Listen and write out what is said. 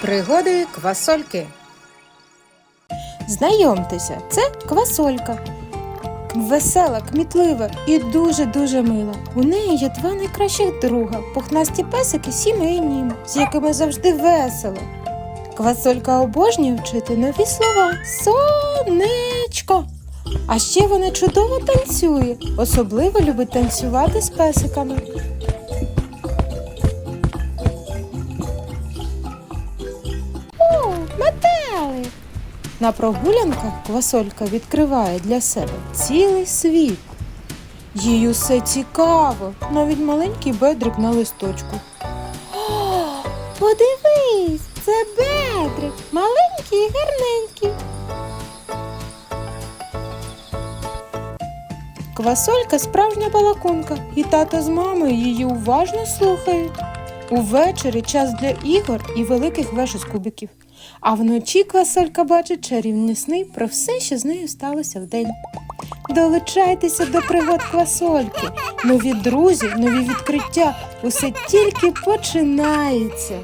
Пригоди квасольки. Знайомтеся, це квасолька. Весела, кмітлива і дуже-дуже мила. У неї є два найкращих друга пухнасті песики сімейні, з якими завжди весело. Квасолька обожнює вчити нові слова. Сонечко. А ще вона чудово танцює, особливо любить танцювати з песиками. На прогулянках квасолька відкриває для себе цілий світ. Їй усе цікаво, навіть маленький бедрик на листочку. О, подивись, це бедрик, маленький і гарненький. Квасолька справжня балакунка, і тато з мамою її уважно слухають. Увечері час для ігор і великих веж із кубиків. А вночі квасолька бачить чарівні сни про все, що з нею сталося вдень. Долучайтеся до пригод квасольки. Нові друзі, нові відкриття. Усе тільки починається.